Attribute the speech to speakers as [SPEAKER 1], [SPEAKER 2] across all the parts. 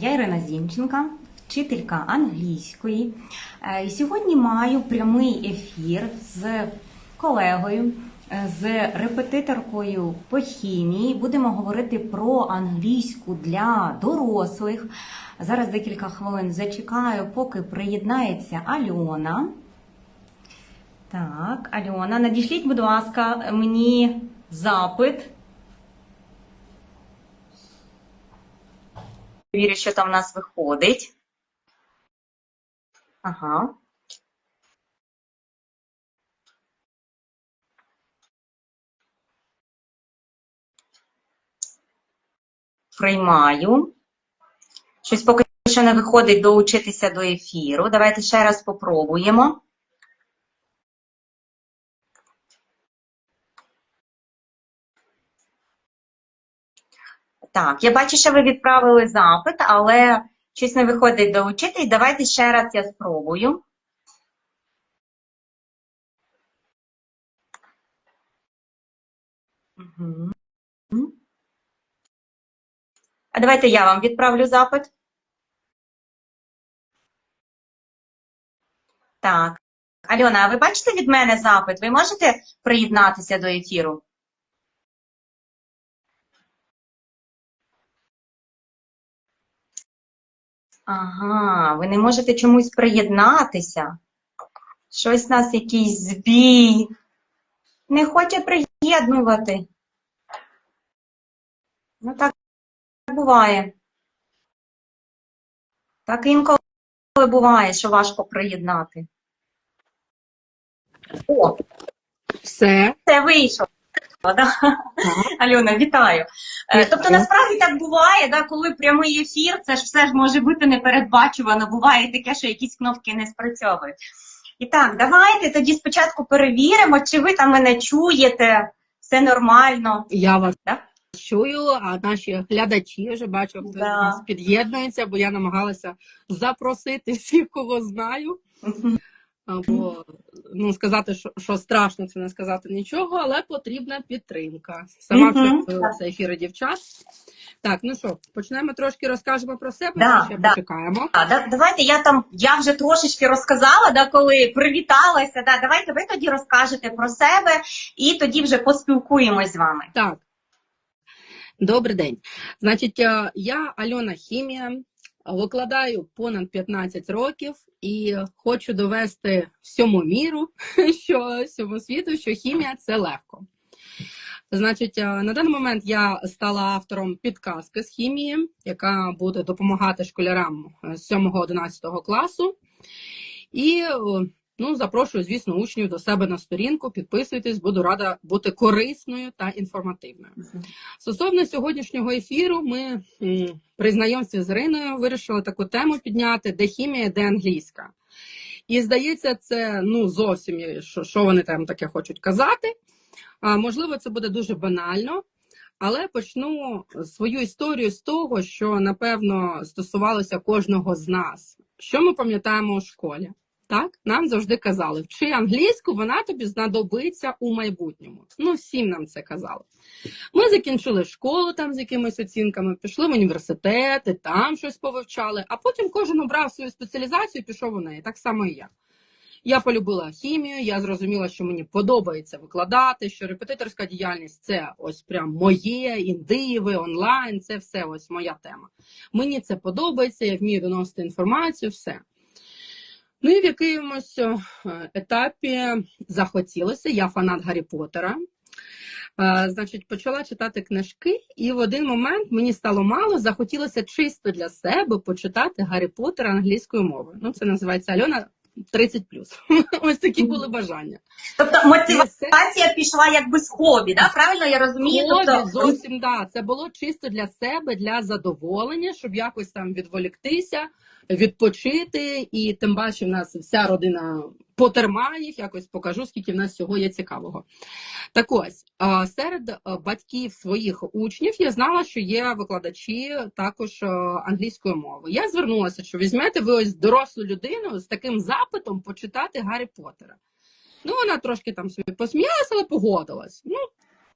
[SPEAKER 1] Я Ірина Зінченка, вчителька англійської. Е, І сьогодні маю прямий ефір з колегою, е, з репетиторкою по хімії. Будемо говорити про англійську для дорослих. Зараз декілька хвилин зачекаю, поки приєднається Альона. Так, Альона, надішліть, будь ласка, мені запит. Вірю, що там в нас виходить. Ага. Приймаю. Щось поки що не виходить доучитися до ефіру. Давайте ще раз попробуємо. Так, я бачу, що ви відправили запит, але щось не виходить доучити. Давайте ще раз я спробую. А давайте я вам відправлю запит. Так. Альона, а ви бачите від мене запит? Ви можете приєднатися до ефіру? Ага, ви не можете чомусь приєднатися. Щось у нас якийсь збій. Не хоче приєднувати. Ну так буває. Так інколи буває, що важко приєднати. О,
[SPEAKER 2] Все.
[SPEAKER 1] це вийшло. Да? Альона, вітаю. Е, Тобто насправді так буває, да, коли прямий ефір, це ж все ж може бути непередбачувано, буває таке, що якісь кнопки не спрацьовують. І так, давайте тоді спочатку перевіримо, чи ви там мене чуєте, все нормально.
[SPEAKER 2] Я вас
[SPEAKER 1] Да?
[SPEAKER 2] чую, а наші глядачі вже бачу, хто
[SPEAKER 1] Да.
[SPEAKER 2] під'єднується, бо я намагалася запросити всіх, кого знаю. Або ну, сказати, що, що страшно, це не сказати нічого, але потрібна підтримка. Сама
[SPEAKER 1] Мгм.
[SPEAKER 2] вчора це ефіри дівчат. Так, ну що, почнемо трошки розкажемо про себе,
[SPEAKER 1] Да,
[SPEAKER 2] ще
[SPEAKER 1] да.
[SPEAKER 2] почекаємо.
[SPEAKER 1] А, да, давайте я там, я вже трошечки розказала, да, коли привіталася. Да, давайте ви тоді розкажете про себе і тоді вже поспілкуємось з вами.
[SPEAKER 2] Так. Добрий день. Значить, е, я Альона Хімія, викладаю понад 15 років і хочу довести всьому міру, що всьому світу, що хімія це легко. Значить, е, на даний момент я стала автором підказки з хімії, яка буде допомагати школярам з 7-11 класу. І е, ну, запрошую, звісно, учнів до себе на сторінку. Підписуйтесь, буду рада бути корисною та інформативною. Стосовно сьогоднішнього ефіру, ми при знайомстві з Іриною вирішили таку тему підняти, де хімія, де англійська. І здається, це ну зовсім що, що вони там таке хочуть казати. А, можливо, це буде дуже банально, але почну свою історію з того, що напевно стосувалося кожного з нас. Що ми пам'ятаємо у школі? Так, нам завжди казали, вчи англійську, вона тобі знадобиться у майбутньому. Ну, всім нам це казали. Ми закінчили школу там з якимись оцінками, пішли в університет, там щось повивчали, а потім кожен обрав свою спеціалізацію і пішов у неї. Так само і я. Я полюбила хімію, я зрозуміла, що мені подобається викладати, що репетиторська діяльність це ось прям моє, індиви, онлайн, це все ось моя тема. Мені це подобається, я вмію доносити інформацію, все. Ну і в якомусь е, етапі захотілося, я фанат Гаррі Поттера. Е, Значить, почала читати книжки, і в один момент мені стало мало, захотілося чисто для себе почитати Гаррі Поттера англійською мовою. Ну, це називається Альона 30 Ось такі були бажання.
[SPEAKER 1] Тобто мотивація пішла якби з хобі, да? правильно я розумію?
[SPEAKER 2] Хобі
[SPEAKER 1] Тобто,
[SPEAKER 2] зовсім да. Це було чисто для себе, для задоволення, щоб якось там відволіктися, відпочити. І тим паче в нас вся родина потерма їх, якось покажу, скільки в нас всього є цікавого. Так ось серед батьків своїх учнів я знала, що є викладачі також англійської мови. Я звернулася, що візьмете ви ось дорослу людину з таким запитом почитати Гаррі Поттера. Ну, вона трошки там собі посміялася, але погодилась. Ну,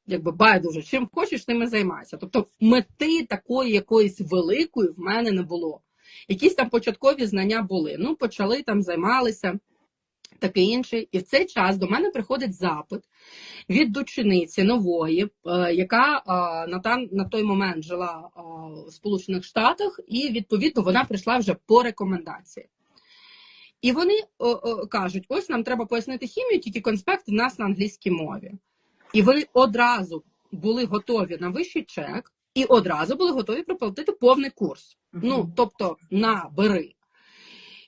[SPEAKER 2] якби байдуже, чим хочеш, тим і займайся. Тобто мети такої якоїсь великої в мене не було. Якісь там початкові знання були. Ну, почали там займалися, таке інше. І в цей час до мене приходить запит від учениці нової, е, яка е, на, той момент жила е, в Сполучених Штатах, і відповідно вона прийшла вже по рекомендації. І вони кажуть: ось нам треба пояснити хімію, тільки конспект в нас на англійській мові. І вони одразу були готові на вищий чек, і одразу були готові проплатити повний курс. Ну, тобто, на бери.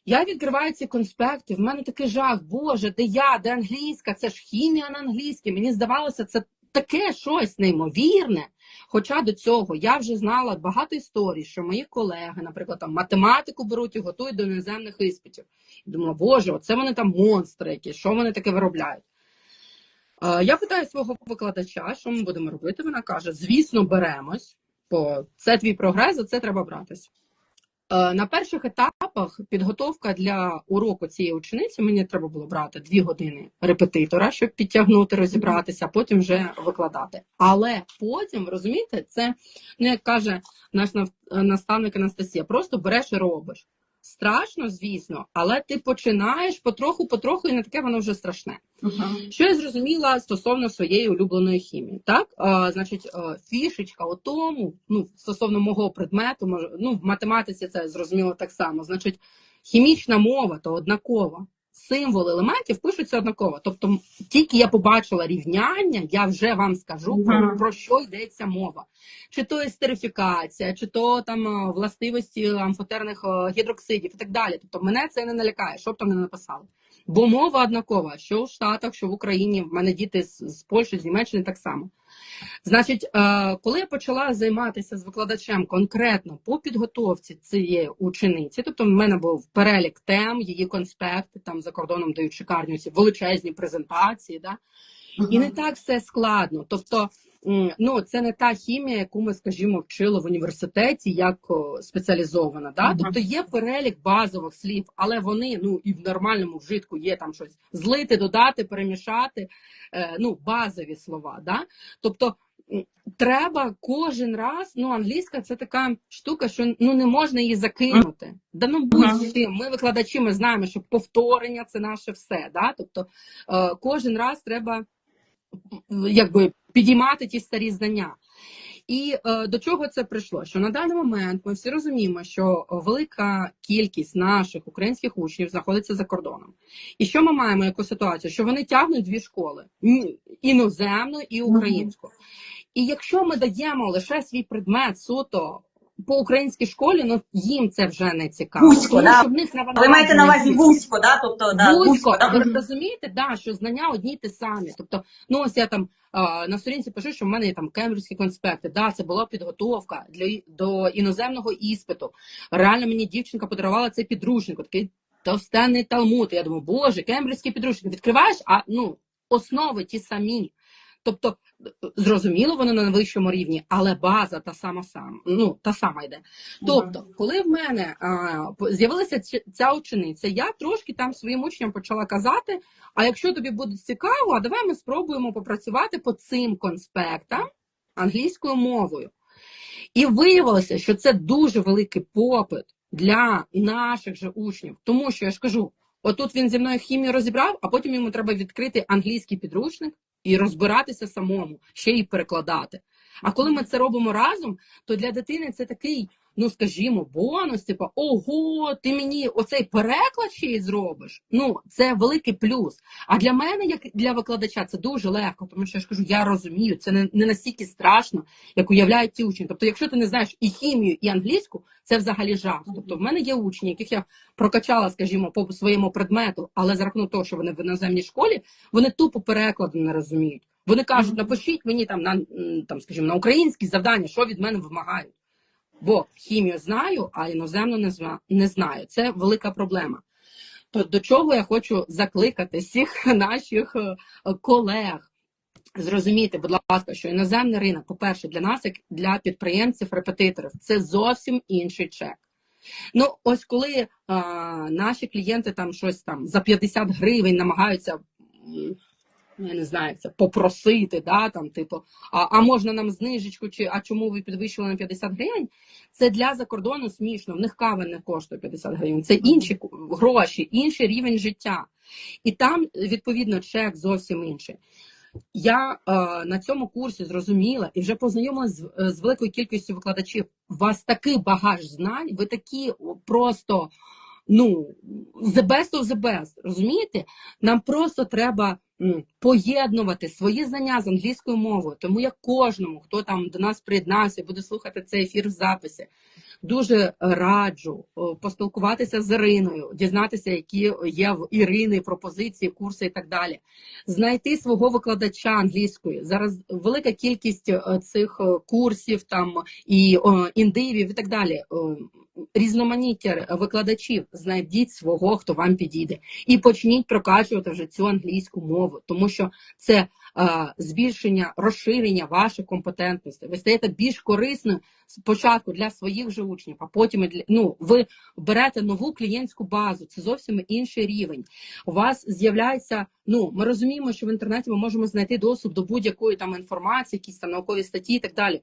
[SPEAKER 2] Я відкриваю ці конспекти, в мене такий жах, Боже, де я, де англійська, це ж хімія на англійській. Мені здавалося, це таке щось неймовірне. Хоча до цього я вже знала багато історій, що мої колеги, наприклад, там математику беруть і готують до іноземних іспитів. І думала, Боже, оце вони там монстри якісь, що вони таке виробляють. Е, Я питаю свого викладача, що ми будемо робити. Вона каже: звісно, беремось, бо це твій прогрес, за це треба братись. Е, На перших етапах підготовка для уроку цієї учениці мені треба було брати дві години репетитора, щоб підтягнути, розібратися, а потім вже викладати. Але потім, розумієте, це ну як каже наш нав- наставник Анастасія, просто береш і робиш. Страшно, звісно, але ти починаєш потроху, потроху, і не таке воно вже страшне. Що я зрозуміла стосовно своєї улюбленої хімії, так? А, значить, е, фішечка у тому, ну, стосовно мого предмету, може, ну, в математиці це зрозуміло так само. Значить, хімічна мова то однакова. Символи елементів пишуться однаково. Тобто, тільки я побачила рівняння, я вже вам скажу про,
[SPEAKER 3] Мгм.
[SPEAKER 2] про що йдеться мова. Чи то естерифікація, чи то там е, властивості амфотерних е, гідроксидів і так далі. Тобто мене це не налякає, що б там не написали. Бо мова однакова, що в Штатах, що в Україні. В мене діти з, з Польщі, з Німеччини так само. Значить, е, коли я почала займатися з викладачем конкретно по підготовці цієї учениці, тобто в мене був перелік тем, її конспекти, там за кордоном дають шикарні ці величезні презентації, да? і не так все складно. Тобто, ну це не та хімія, яку ми, скажімо, вчили в університеті як спеціалізована. Да?
[SPEAKER 3] Мгм.
[SPEAKER 2] Тобто є перелік базових слів, але вони ну і в нормальному вжитку є там щось злити, додати, перемішати. е, Ну, базові слова. Да? Тобто треба кожен раз. Ну, англійська це така штука, що ну не можна її закинути. Да ну будь-яким. Ми викладачі, ми знаємо, що повторення це наше все. Да? Тобто е, кожен раз треба якби підіймати ті старі знання. І е, до чого це прийшло? Що на даний момент ми всі розуміємо, що велика кількість наших українських учнів знаходиться за кордоном. І що ми маємо яку ситуацію? Що вони тягнуть дві школи: іноземну і українську. І якщо ми даємо лише свій предмет суто по українській школі, ну їм це вже не цікаво.
[SPEAKER 3] Вузько,
[SPEAKER 2] Тому
[SPEAKER 3] да?
[SPEAKER 2] них
[SPEAKER 3] Ви маєте на увазі вузько, да? Тобто, да,
[SPEAKER 2] Вузько,
[SPEAKER 3] да?
[SPEAKER 2] ви розумієте, да, що знання одні ті самі. Тобто, ну ось я там а, на сторінці пишу, що в мене є там кембриджські конспекти. Да, це була підготовка для до іноземного іспиту. Реально мені дівчинка подарувала цей підручник, такий товстенний талмуд. Я думаю, боже, кембриджський підручник. Відкриваєш, а ну основи ті самі. Тобто, зрозуміло, воно на вищому рівні, але база та сама сама, ну та сама йде. Тобто, коли в мене а, з'явилася ця учениця, я трошки там своїм учням почала казати: а якщо тобі буде цікаво, а давай ми спробуємо попрацювати по цим конспектам англійською мовою. І виявилося, що це дуже великий попит для наших же учнів, тому що я ж кажу: отут він зі мною хімію розібрав, а потім йому треба відкрити англійський підручник і розбиратися самому, ще й перекладати. А коли ми це робимо разом, то для дитини це такий, ну скажімо, бонус, типу, ого, ти мені оцей переклад ще й зробиш. Ну, це великий плюс. А для мене, як для викладача, це дуже легко, тому що я ж кажу, я розумію, це не, не настільки страшно, як уявляють ці учні. Тобто, якщо ти не знаєш і хімію, і англійську, це взагалі жах. Тобто, в мене є учні, яких я прокачала, скажімо, по своєму предмету, але за рахунок того, що вони в іноземній школі, вони тупо перекладу не розуміють. Вони кажуть, напишіть мені там на там, скажімо, на українські завдання, що від мене вимагають. Бо хімію знаю, а іноземну не зна- не знаю. Це велика проблема. То до чого я хочу закликати всіх наших е, колег. Зрозуміти, будь ласка, що іноземний ринок, по-перше, для нас, як для підприємців-репетиторів, це зовсім інший чек. Ну, ось коли а, наші клієнти там щось там за 50 гривень намагаються я не знаю, це попросити, да, там, типу, а, а можна нам знижечку, чи а чому ви підвищили на 50 гривень? Це для закордону смішно. В них кава не коштує 50 гривень. Це інші гроші, інший рівень життя. І там, відповідно, чек зовсім інший. Я е, на цьому курсі зрозуміла і вже познайомилася з, е, з великою кількістю викладачів. У вас такий багаж знань, ви такі просто ну, the best of the best, розумієте? Нам просто треба поєднувати свої знання з англійською мовою. Тому я кожному, хто там до нас приєднався, буде слухати цей ефір в записі. Дуже раджу поспілкуватися з Іриною, дізнатися, які є в Ірини пропозиції, курси і так далі. Знайти свого викладача англійської. Зараз велика кількість е, цих е, курсів там і індивів і так далі. Різноманіття викладачів. Знайдіть свого, хто вам підійде, і почніть прокачувати вже цю англійську мову, тому що це е, збільшення, розширення ваших компетентностей. Ви стаєте більш корисною спочатку для своїх же учнів, а потім і для ну ви берете нову клієнтську базу. Це зовсім інший рівень. У вас з'являється. Ну ми розуміємо, що в інтернеті ми можемо знайти доступ до будь-якої там інформації, якісь там наукові статті і так далі.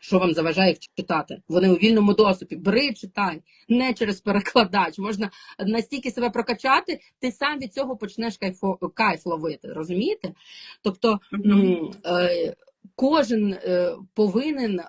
[SPEAKER 2] Що вам заважає їх читати? Вони у вільному доступі. Бери, читай, не через перекладач. Можна настільки себе прокачати, ти сам від цього почнеш кайфо, кайф ловити. Розумієте? Тобто м, е, кожен е, повинен, е,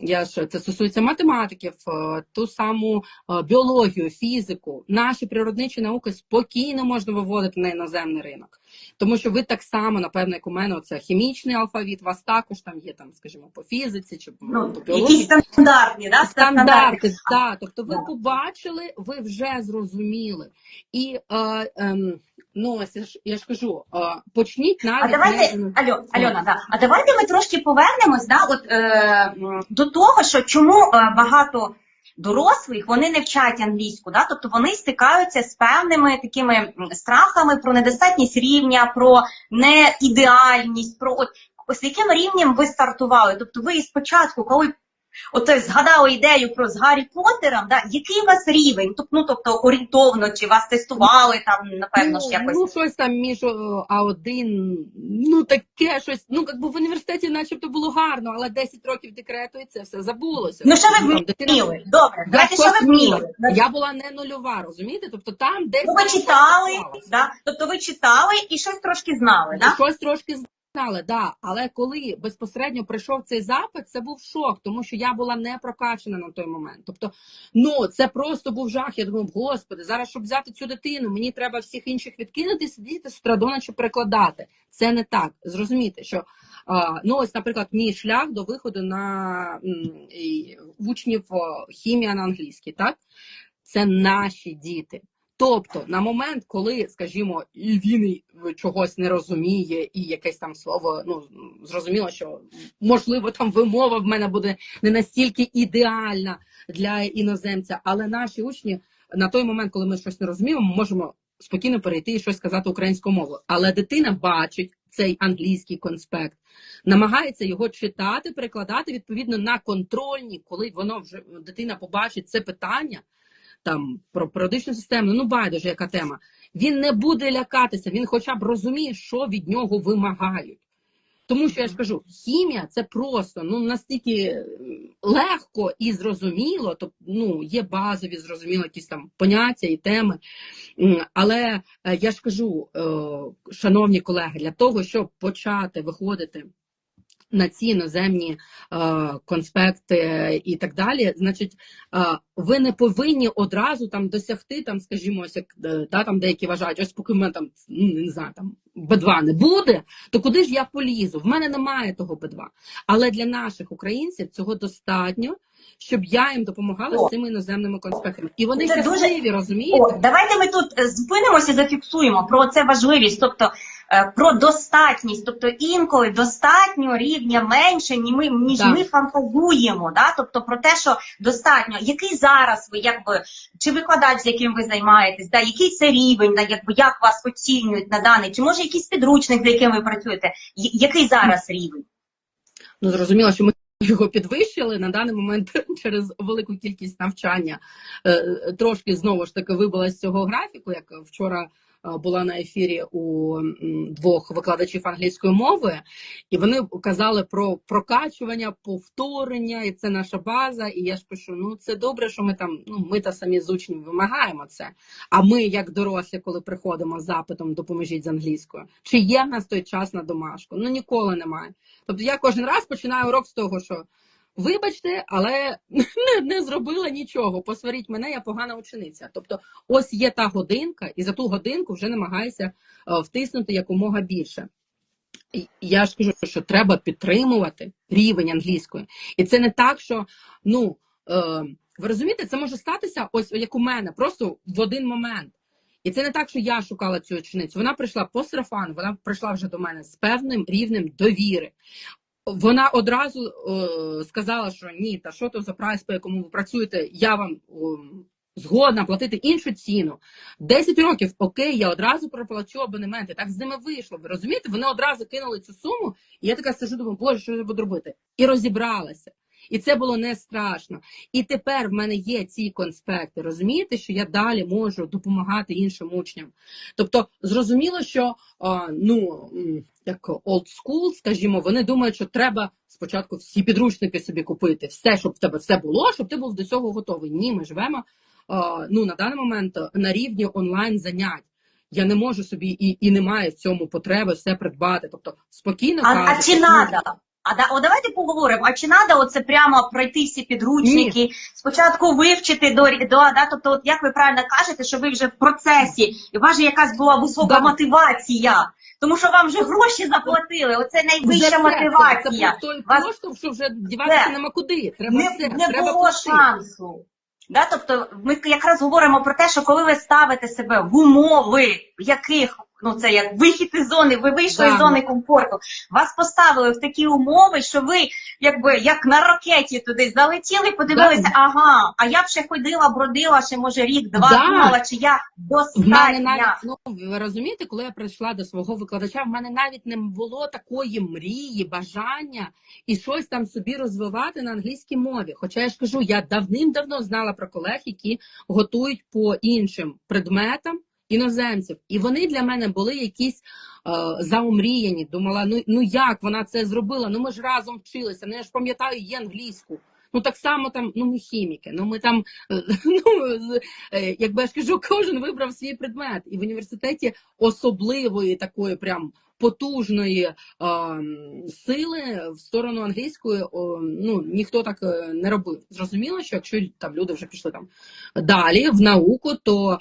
[SPEAKER 2] я ж це стосується математиків, е, ту саму е, біологію, фізику, наші природничі науки спокійно можна виводити на іноземний ринок. Тому що ви так само, напевно, як у мене, це хімічний алфавіт, вас також там є, там, скажімо, по фізиці чи
[SPEAKER 1] Ну,
[SPEAKER 2] по біології.
[SPEAKER 1] якісь стандартні, да?
[SPEAKER 2] Стандарти, так. Тобто ви побачили, ви вже зрозуміли. І е, ем, ну, ось я ж, я ж кажу, почніть навіть.
[SPEAKER 1] А давайте,
[SPEAKER 2] не-
[SPEAKER 1] Альо, Альона, да. а давайте ми трошки повернемось да, от, е, до того, що чому е, багато дорослих вони не вчать англійську, да? тобто вони стикаються з певними такими страхами про недостатність рівня, про неідеальність, про от, з яким рівнем ви стартували. Тобто ви спочатку, коли От е, згадали ідею про з Гаррі Поттером, да? який у вас рівень? Тобто, ну, тобто орієнтовно, чи вас тестували там, напевно ж
[SPEAKER 2] ну,
[SPEAKER 1] якось.
[SPEAKER 2] ну, щось там між е, А1, ну таке щось. Ну, якби в університеті начебто було гарно, але 10 років декрету і це все забулося.
[SPEAKER 1] Ну, що ви вміли? Добре, давайте, що ви вміли?
[SPEAKER 2] Я була не нульова, розумієте? Тобто там десь
[SPEAKER 1] Ну, ви читали, да? тобто ви читали і щось трошки знали, да?
[SPEAKER 2] Щось трошки знали, да. Але коли безпосередньо прийшов цей запит, це був шок, тому що я була не прокачана на той момент. Тобто, ну це просто був жах. Я думав, господи, зараз щоб взяти цю дитину, мені треба всіх інших відкинути, сидіти з чи перекладати. Це не так. Зрозуміти, що ну ось, наприклад, мій шлях до виходу на учнів хімія на англійській, так це наші діти. Тобто, на момент, коли, скажімо, і він чогось не розуміє, і якесь там слово, ну зрозуміло, що можливо там вимова в мене буде не настільки ідеальна для іноземця, але наші учні на той момент, коли ми щось не розуміємо, ми можемо спокійно перейти і щось сказати українською мовою. Але дитина бачить цей англійський конспект, намагається його читати, перекладати відповідно на контрольні, коли воно вже дитина побачить це питання там про періодичну систему, ну байдуже, яка тема. Він не буде лякатися, він хоча б розуміє, що від нього вимагають. Тому що я ж кажу, хімія це просто ну настільки легко і зрозуміло, тобто ну є базові, зрозуміло, якісь там поняття і теми. Але е, я ж кажу, е, шановні колеги, для того, щоб почати виходити на ці іноземні е, конспекти і так далі, значить, е, ви не повинні одразу там досягти, там, скажімо, ось як е, да, там деякі вважають, ось поки в мене там ну, не знаю, там Б2 не буде, то куди ж я полізу? В мене немає того Б2. Але для наших українців цього достатньо, щоб я їм допомагала
[SPEAKER 1] О.
[SPEAKER 2] з цими іноземними конспектами. І вони
[SPEAKER 1] Це дуже-
[SPEAKER 2] щасливі, розумієте?
[SPEAKER 1] О, давайте ми тут е, зупинимося зафіксуємо про це важливість, тобто е, про достатність, тобто інколи достатньо рівня менше, ніж ми, ніж
[SPEAKER 2] Так.
[SPEAKER 1] ми фантазуємо, да? тобто про те, що достатньо, який зараз ви, якби, чи викладач, з яким ви займаєтесь, да? який це рівень, да? якби, як вас оцінюють на даний, чи може якийсь підручник, з яким ви працюєте, який зараз рівень?
[SPEAKER 2] Ну, зрозуміло, що ми його підвищили на даний момент через велику кількість навчання. е, Трошки знову ж таки вибила з цього графіку, як вчора була на ефірі у двох викладачів англійської мови, і вони казали про прокачування, повторення, і це наша база. І я ж пишу: ну це добре, що ми там, ну ми та самі з учнів вимагаємо це. А ми, як дорослі, коли приходимо з запитом, допоможіть з англійською, чи є в нас той час на домашку? Ну ніколи немає. Тобто я кожен раз починаю урок з того, що. Вибачте, але не, не зробила нічого. Посваріть мене, я погана учениця. Тобто, ось є та годинка, і за ту годинку вже намагаюся е, втиснути якомога більше. Я ж кажу, що треба підтримувати рівень англійської. І це не так, що ну е, ви розумієте, це може статися ось як у мене, просто в один момент. І це не так, що я шукала цю ученицю. Вона прийшла по сарафану, вона прийшла вже до мене з певним рівнем довіри. Вона одразу е, сказала, що ні, та що то за прайс, по якому ви працюєте, я вам о, згодна платити іншу ціну. 10 років, окей, я одразу проплачу абонементи. Так з ними вийшло. Ви розумієте? Вони одразу кинули цю суму, і я така сижу, думаю, боже, що я буду робити? І розібралася. І це було не страшно. І тепер в мене є ці конспекти. Розумієте, що я далі можу допомагати іншим учням. Тобто, зрозуміло, що ну як old school, скажімо, вони думають, що треба спочатку всі підручники собі купити, все, щоб в тебе все було, щоб ти був до цього готовий. Ні, ми живемо ну на даний момент на рівні онлайн занять. Я не можу собі і, і немає в цьому потреби все придбати. Тобто спокійно
[SPEAKER 1] А, а чи
[SPEAKER 2] ну,
[SPEAKER 1] надо? А да, о, давайте поговоримо. А чи надо оце прямо пройти всі підручники, спочатку вивчити до, до да, тобто, от як ви правильно кажете, що ви вже в процесі, і у вас же якась була висока
[SPEAKER 2] Да.
[SPEAKER 1] мотивація, тому що вам вже гроші заплатили. Оце найвища
[SPEAKER 2] все,
[SPEAKER 1] мотивація.
[SPEAKER 2] Це, це той
[SPEAKER 1] Вас-
[SPEAKER 2] поштовх, що вже діватися нема куди. Треба
[SPEAKER 1] не,
[SPEAKER 2] все,
[SPEAKER 1] не
[SPEAKER 2] треба
[SPEAKER 1] було
[SPEAKER 2] платити.
[SPEAKER 1] шансу. Да, тобто ми якраз говоримо про те, що коли ви ставите себе в умови, в яких ну це як вихід із зони, ви вийшли
[SPEAKER 2] Да.
[SPEAKER 1] з зони комфорту, вас поставили в такі умови, що ви якби як на ракеті туди залетіли, подивилися,
[SPEAKER 2] Да.
[SPEAKER 1] ага, а я б ще ходила, бродила, ще може рік-два
[SPEAKER 2] Да.
[SPEAKER 1] думала, чи я достатня.
[SPEAKER 2] навіть ну ви розумієте, коли я прийшла до свого викладача, в мене навіть не було такої мрії, бажання і щось там собі розвивати на англійській мові. Хоча я ж кажу, я давним-давно знала про колег, які готують по іншим предметам іноземців, і вони для мене були якісь е, заумріяні. Думала, ну ну як вона це зробила? Ну ми ж разом вчилися. Ну я ж пам'ятаю її англійську. Ну так само там, ну ми хіміки, ну ми там, е, ну е, якби я ж кажу, кожен вибрав свій предмет, і в університеті особливої такої прям потужної е, сили в сторону англійської о, ну ніхто так е, не робив. Зрозуміло, що якщо там люди вже пішли там далі в науку, то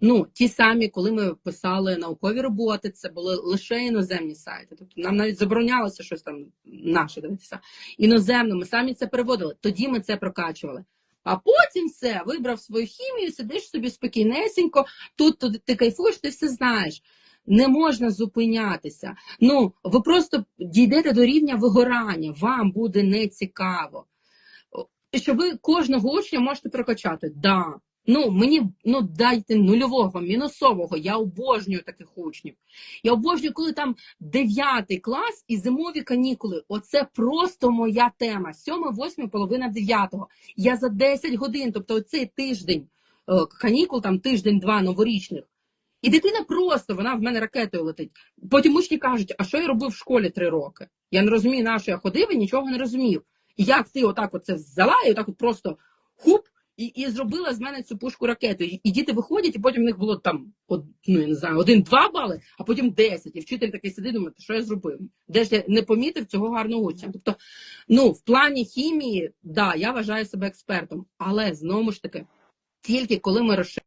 [SPEAKER 2] ну ті самі, коли ми писали наукові роботи, це були лише іноземні сайти. Тобто нам навіть заборонялося щось там наше дивитися іноземно. Ми самі це переводили. Тоді ми це прокачували. А потім все, вибрав свою хімію, сидиш собі спокійнесенько, тут, тут ти кайфуєш, ти все знаєш. Не можна зупинятися. Ну, ви просто дійдете до рівня вигорання, вам буде нецікаво. Що ви кожного учня можете прокачати. Да. Ну, мені ну, дайте нульового, мінусового. Я обожнюю таких учнів. Я обожнюю, коли там 9 клас і зимові канікули. Оце просто моя тема. 7, 8, половина 9. Я за 10 годин, тобто оцей тиждень е, канікул, там тиждень-два новорічних. І дитина просто, вона в мене ракетою летить. Потім учні кажуть, а що я робив в школі три роки? Я не розумію, на що я ходив і нічого не розумів. І як ти отак от це взяла і отак от просто хуп, і, і зробила з мене цю пушку ракету. І, і діти виходять, і потім в них було там, од, ну я не знаю, один-два бали, а потім десять. І вчитель такий сидить, думає, що я зробив? Де ж я не помітив цього гарного учня? Тобто, ну, в плані хімії, да, я вважаю себе експертом, але знову ж таки, тільки коли ми розширюємо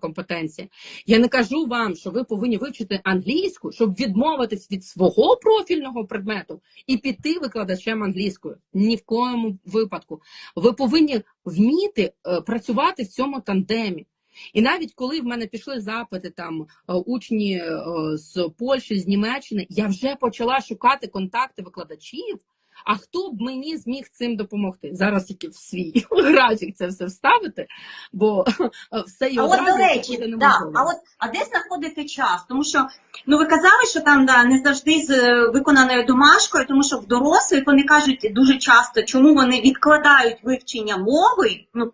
[SPEAKER 2] компетенції. Я не кажу вам, що ви повинні вивчити англійську, щоб відмовитись від свого профільного предмету і піти викладачем англійською. Ні в коєму випадку. Ви повинні вміти е, працювати в цьому тандемі. І навіть коли в мене пішли запити там е, учні е, з Польщі, з Німеччини, я вже почала шукати контакти викладачів. А хто б мені зміг цим допомогти? Зараз тільки в свій графік це все вставити, бо все його
[SPEAKER 1] А от до речі,
[SPEAKER 2] буде
[SPEAKER 1] да, а от а де знаходити час? Тому що ну ви казали, що там да, не завжди з е, виконаною домашкою, тому що в дорослих вони кажуть дуже часто, чому вони відкладають вивчення мови. Ну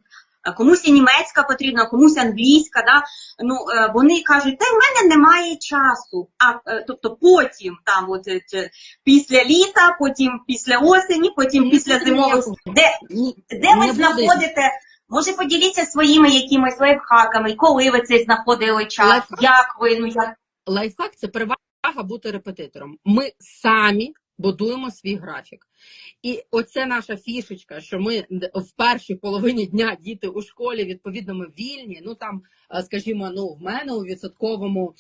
[SPEAKER 1] комусь і німецька потрібна, комусь англійська. Да? Ну, е, вони кажуть, та в мене немає часу. А е, тобто потім, там, от, е, після літа, потім після осені, потім після зимових. Де, де ви знаходите? Може, поділіться своїми якимись лайфхаками, коли ви цей знаходили час,
[SPEAKER 2] Лайфхак?
[SPEAKER 1] як ви, ну як
[SPEAKER 2] лайфхак це перевага бути репетитором. Ми самі будуємо свій графік. І оце наша фішечка, що ми в першій половині дня діти у школі, відповідно, ми вільні. Ну там, е, скажімо, ну в мене у відсотковому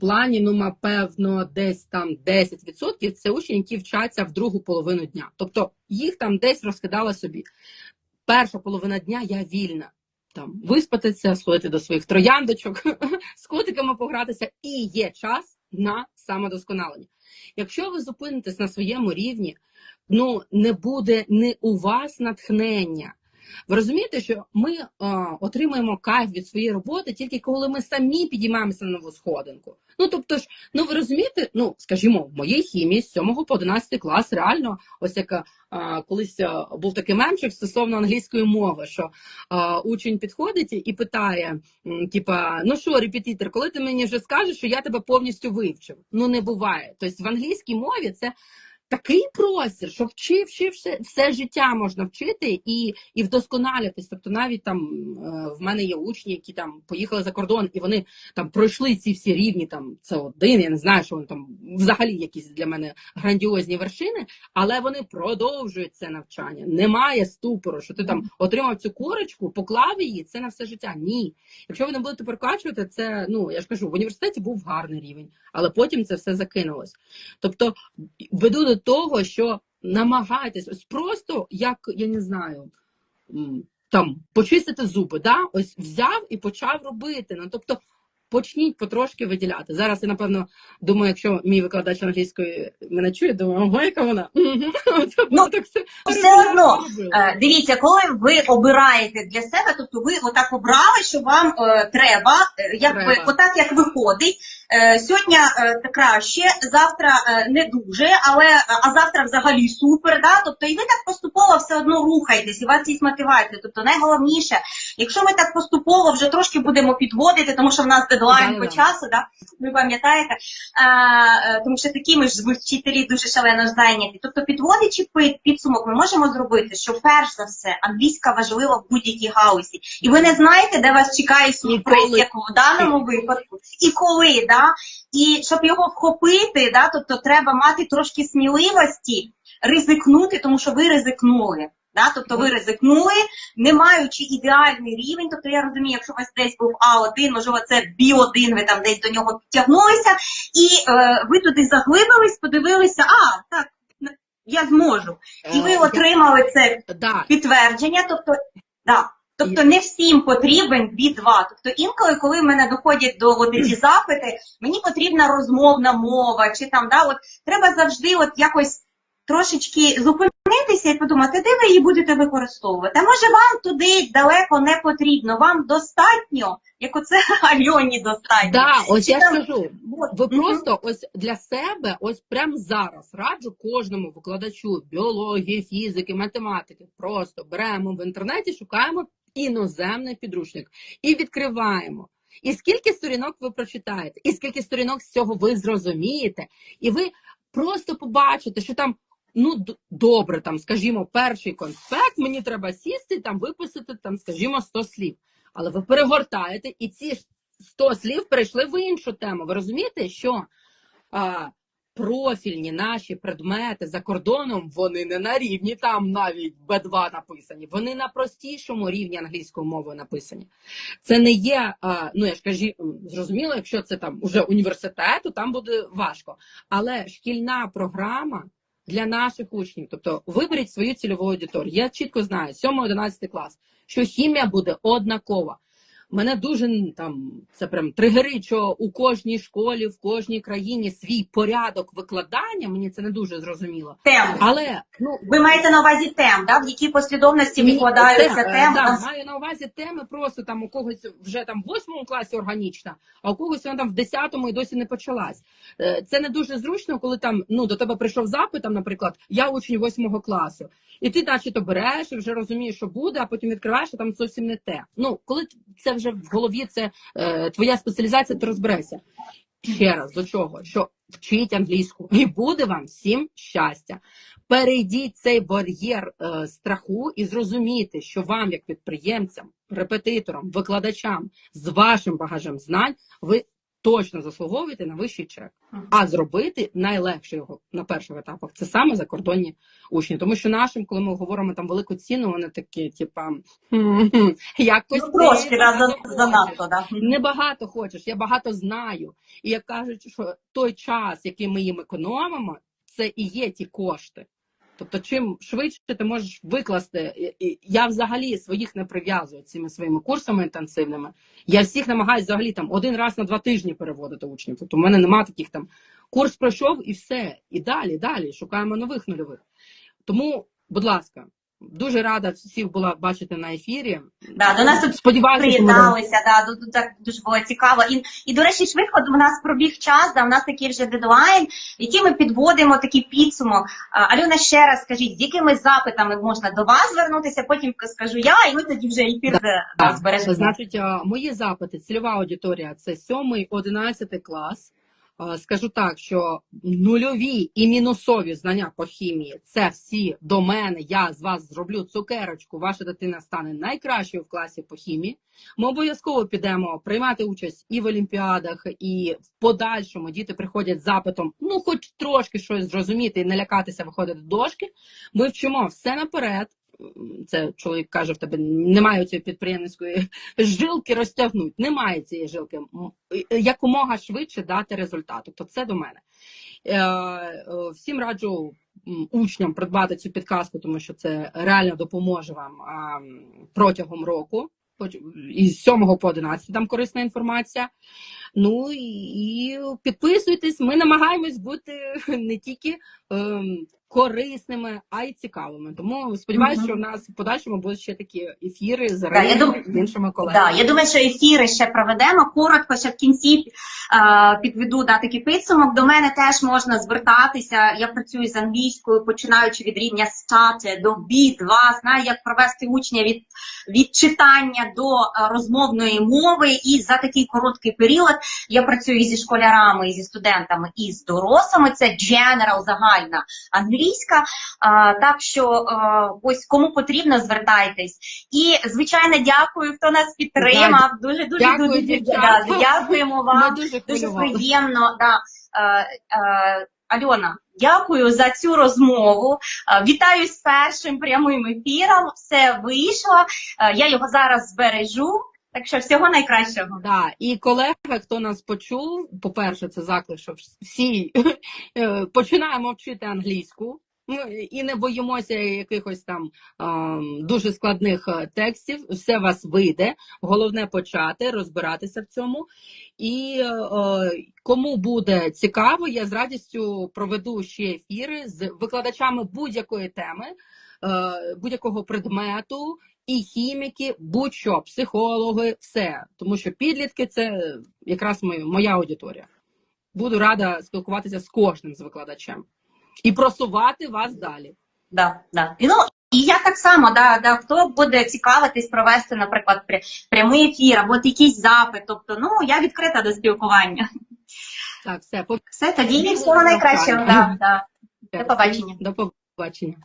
[SPEAKER 2] плані, ну, напевно, десь там 10% це учні, які вчаться в другу половину дня. Тобто їх там десь розкидала собі. Перша половина дня я вільна. Там виспатися, сходити до своїх трояндочок, з котиками погратися, і є час на самодосконалення. Якщо ви зупинитесь на своєму рівні, ну не буде не у вас натхнення. Ви розумієте, що ми е, отримуємо кайф від своєї роботи тільки коли ми самі підіймаємося на нову сходинку. Ну тобто ж, ну ви розумієте, ну скажімо, в моїй хімії з 7 по 11 клас реально, ось як е, колись е, був такий мемчик стосовно англійської мови, що е, учень підходить і питає: типа, ну що, репетитор, коли ти мені вже скажеш, що я тебе повністю вивчив? Ну не буває. Тобто в англійській мові це. Такий простір, що вчив, вчив все, все життя можна вчити і, і вдосконалюватись. Тобто, навіть там е, в мене є учні, які там поїхали за кордон, і вони там пройшли ці всі рівні. Там це один. Я не знаю, що вони там взагалі якісь для мене грандіозні вершини, але вони продовжують це навчання. Немає ступору, що ти там отримав цю корочку, поклав її. Це на все життя. Ні. Якщо ви не будете прокачувати, це ну я ж кажу, в університеті був гарний рівень, але потім це все закинулось. Тобто веду до того, що намагайтесь ось просто як я не знаю. Там почистити зуби, да? ось взяв і почав робити. Ну тобто почніть потрошки виділяти. Зараз я напевно думаю, якщо мій викладач англійської мене чує, думаю, ого, яка вона. Оце
[SPEAKER 1] Ну,
[SPEAKER 2] так все,
[SPEAKER 1] все одно. Е, Дивіться, коли ви обираєте для себе, тобто ви отак обрали, що вам е, треба, е, якби
[SPEAKER 2] Треба.
[SPEAKER 1] отак як виходить. Сьогодні краще, завтра не дуже, але а завтра взагалі супер. Да? Тобто, і ви так поступово все одно рухаєтесь, і у вас є мотивація. Тобто, найголовніше, якщо ми так поступово вже трошки будемо підводити, тому що в нас дедлайн по часу, да? ви пам'ятаєте, е, тому що такі ми ж вчителі дуже шалено зайняті. Тобто, підводячи підсумок, ми можемо зробити, що перш за все англійська важлива в будь-якій гаузі. І ви не знаєте, де вас чекає сюрприз, як в даному випадку, і коли, да? І щоб його вхопити, да, тобто треба мати трошки сміливості, ризикнути, тому що ви ризикнули. Да? Тобто ви ризикнули, не маючи ідеальний рівень. Тобто я розумію, якщо у вас десь був А1, можливо, це Б1, ви там десь до нього підтягнулися, і е, ви туди заглибились, подивилися, а, так, я зможу. І ви
[SPEAKER 2] Е,
[SPEAKER 1] отримали це підтвердження, тобто, да. Тобто не всім потрібен B2. Тобто інколи, коли в мене доходять до от ці запити, мені потрібна розмовна мова, чи там, да, от треба завжди от якось трошечки зупинитися і подумати, де ви її будете використовувати. А може вам туди далеко не потрібно, вам достатньо, як оце Альоні достатньо.
[SPEAKER 2] да, ось
[SPEAKER 1] Чи
[SPEAKER 2] я
[SPEAKER 1] там-
[SPEAKER 2] кажу.
[SPEAKER 1] От,
[SPEAKER 2] Ви
[SPEAKER 1] мгм.
[SPEAKER 2] просто ось для себе, ось прямо зараз раджу кожному викладачу біології, фізики, математики. Просто беремо в інтернеті, шукаємо іноземний підручник і відкриваємо. І скільки сторінок ви прочитаєте, і скільки сторінок з цього ви зрозумієте, і ви просто побачите, що там. Ну, добре, там, скажімо, перший конспект, мені треба сісти там виписати, там, скажімо, 100 слів. Але ви перегортаєте, і ці 100 слів перейшли в іншу тему. Ви розумієте, що а, профільні наші предмети за кордоном, вони не на рівні там навіть Б2 написані, вони на простішому рівні англійською мовою написані. Це не є, а, ну я ж кажу, зрозуміло, якщо це там уже університет, то там буде важко. Але шкільна програма. Для наших учнів, тобто виберіть свою цільову аудиторію. Я чітко знаю, 7-11 клас, що хімія буде однакова. Мене дуже там це прям тригерить, що у кожній школі, в кожній країні свій порядок викладання. Мені це не дуже зрозуміло.
[SPEAKER 1] Тем.
[SPEAKER 2] Але ну
[SPEAKER 1] Ви маєте на увазі тем, да? в якій послідовності викладаються
[SPEAKER 2] тем, е,
[SPEAKER 1] теми?
[SPEAKER 2] Да, маю на увазі теми просто там у когось вже там в восьмому класі органічна, а у когось вона там в десятому і досі не почалась. Е, Це не дуже зручно, коли там ну до тебе прийшов запит, там, наприклад, я учень восьмого класу, і ти, наче то береш і вже розумієш, що буде, а потім відкриваєш, а там зовсім не те. Ну, коли це вже в голові, це е, твоя спеціалізація, ти розберешся. Ще раз до чого? Що вчіть англійську, і буде вам всім щастя. Перейдіть цей бар'єр е, страху і зрозумійте, що вам, як підприємцям, репетиторам, викладачам з вашим багажем знань, ви точно заслуговуєте на вищий чек. А зробити найлегше його на перших етапах це саме закордонні учні. Тому що нашим, коли ми говоримо там велику ціну, вони такі, типа якось
[SPEAKER 1] Ну, трошки,
[SPEAKER 2] ти
[SPEAKER 1] да,
[SPEAKER 2] багато хочеш».
[SPEAKER 1] занадто, да.
[SPEAKER 2] Небагато хочеш, я багато знаю. І як кажуть, що той час, який ми їм економимо, це і є ті кошти. Тобто, чим швидше ти можеш викласти, я взагалі своїх не прив'язую цими своїми курсами інтенсивними. Я всіх намагаюся взагалі там один раз на два тижні переводити учнів. Тобто, у мене немає таких там курс пройшов і все. І далі, далі шукаємо нових нульових. Тому, будь ласка, дуже рада всіх була бачити на ефірі.
[SPEAKER 1] Да, до нас тут
[SPEAKER 2] Сподіваюся,
[SPEAKER 1] приєдналися, да, тут, тут так дуже було цікаво. І, і до речі, швидко в нас пробіг час, да, в нас такий вже дедлайн, який ми підводимо такий підсумок. Альона, ще раз скажіть, з якими запитами можна до вас звернутися, потім скажу я, і ми тоді вже ефір да, да, збережемо.
[SPEAKER 2] Значить, мої запити, цільова аудиторія це 7-11 клас. А, Скажу так, що нульові і мінусові знання по хімії це всі до мене. Я з вас зроблю цукерочку. Ваша дитина стане найкращою в класі по хімії. Ми обов'язково підемо приймати участь і в олімпіадах, і в подальшому діти приходять з запитом, ну хоч трошки щось зрозуміти і не лякатися виходити до дошки. Ми вчимо все наперед. Це чоловік каже, в тебе немає цієї підприємницької жилки розтягнуть. Немає цієї жилки. Е, Якомога швидше дати результат. Тобто це до мене. Е, е, Всім раджу учням придбати цю підказку, тому що це реально допоможе вам протягом року. Із 7 по 11 там корисна інформація. Ну і, і підписуйтесь. Ми намагаємось бути не тільки ем, корисними, а й цікавими. Тому сподіваюся,
[SPEAKER 1] Мгм.
[SPEAKER 2] що в нас в подальшому будуть ще такі ефіри з
[SPEAKER 1] я думаю-
[SPEAKER 2] і іншими колегами.
[SPEAKER 1] Да, я думаю, що ефіри ще проведемо. Коротко, ще в кінці е, підведу да, такий підсумок. До мене теж можна звертатися. Я працюю з англійською, починаючи від рівня starter до B2, знаю, як провести учня від, від читання до е, розмовної мови. І за такий короткий період я працюю і зі школярами, і зі студентами, і з дорослими. Це general, загальна англійська. А, так що ось кому потрібно, звертайтесь. І звичайно, дякую, хто нас підтримав. Дуже дуже
[SPEAKER 2] Дякую,
[SPEAKER 1] дуже дякуємо вам.
[SPEAKER 2] дуже
[SPEAKER 1] Дуже приємно. Да. Альона, дякую за цю розмову. Вітаю з першим прямим ефіром. Все вийшло. Я його зараз збережу. Так що всього найкращого.
[SPEAKER 2] Да, і колеги, хто нас почув, по-перше, це заклик, що всі е, починаємо вчити англійську. І не боїмося якихось там дуже складних е, текстів. Все вас вийде. Головне почати розбиратися в цьому. І е, кому буде цікаво, я з радістю проведу ще ефіри з викладачами будь-якої теми, будь-якого предмету, і хіміки, будь-що, психологи, все. Тому що підлітки це якраз моя, моя аудиторія. Буду рада спілкуватися з кожним з викладачем і просувати вас далі.
[SPEAKER 1] Да, да. І, ну, і я так само, да, да, хто буде цікавитись провести, наприклад, прямий ефір або якийсь запит. Тобто, ну, я відкрита до спілкування.
[SPEAKER 2] Так, все,
[SPEAKER 1] Все, тоді всього найкращого. Да, да. До побачення.
[SPEAKER 2] До побачення.